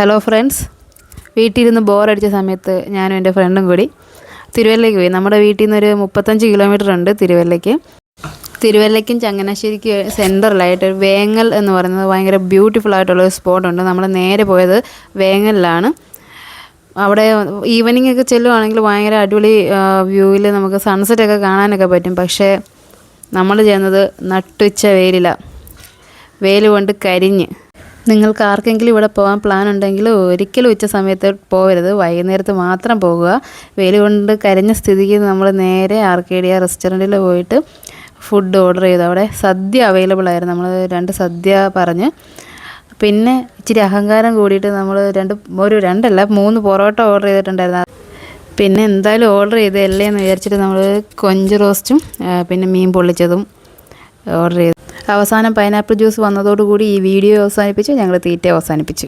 Hello friends വീട്ടിലിരുന്ന് ബോറടിച്ച സമയത്ത് ഞാനും എന്റെ ഫ്രണ്ടും കൂടി തിരുവല്ലയ്ക്ക് പോയി. നമ്മുടെ വീട്ടിൽ നിന്ന് ഒരു മുപ്പത്തഞ്ച് കിലോമീറ്റർ ഉണ്ട് തിരുവല്ലയ്ക്ക്. തിരുവല്ലയ്ക്കും ചങ്ങനാശ്ശേരിക്ക് സെന്ററിലായിട്ട് വേങ്ങൽ എന്ന് പറയുന്നത് ഭയങ്കര ബ്യൂട്ടിഫുൾ ആയിട്ടുള്ള ഒരു സ്പോട്ടുണ്ട് നമ്മൾ നേരെ പോയത് വേങ്ങലിലാണ്. അവിടെ ഈവനിങ് ഒക്കെ ചെല്ലുവാണെങ്കിൽ ഭയങ്കര അടിപൊളി വ്യൂവിൽ നമുക്ക് സൺസെറ്റ് ഒക്കെ കാണാനൊക്കെ പറ്റും. പക്ഷേ നമ്മൾ ചെയ്യുന്നത് നട്ടുച്ച വെയിലിലാണ് വെയിൽ കൊണ്ട് കരിഞ്ഞ്. നിങ്ങൾക്ക് ആർക്കെങ്കിലും ഇവിടെ പോകാൻ പ്ലാൻ ഉണ്ടെങ്കിൽ ഒരിക്കലും ഉച്ച സമയത്ത് പോകരുത് വൈകുന്നേരത്ത് മാത്രം പോകുക. വെയിൽ കൊണ്ട് കരിഞ്ഞ സ്ഥിതിക്ക് നമ്മൾ നേരെ ആർക്കേഡിയ റെസ്റ്റോറന്റിൽ പോയിട്ട് ഫുഡ് ഓർഡർ ചെയ്തു. അവിടെ സദ്യ അവൈലബിൾ ആയിരുന്നു. നമ്മൾ രണ്ട് സദ്യ പറഞ്ഞ്. പിന്നെ ഇച്ചിരി അഹങ്കാരം കൂടിയിട്ട് നമ്മൾ രണ്ട് ഒരു രണ്ടല്ല മൂന്ന് പൊറോട്ട ഓർഡർ ചെയ്തിട്ടുണ്ടായിരുന്നു. പിന്നെ എന്തായാലും ഓർഡർ ചെയ്തല്ലേ എന്ന് വിചാരിച്ചിട്ട് നമ്മൾ കൊഞ്ച് റോസ്റ്റും പിന്നെ മീൻ പൊള്ളിച്ചതും ഓർഡർ ചെയ്തു. അവസാനം പൈനാപ്പിൾ ജ്യൂസ് വന്നതോടുകൂടി ഈ വീഡിയോ അവസാനിപ്പിച്ച് ഞങ്ങൾ തീറ്റ അവസാനിപ്പിച്ചു.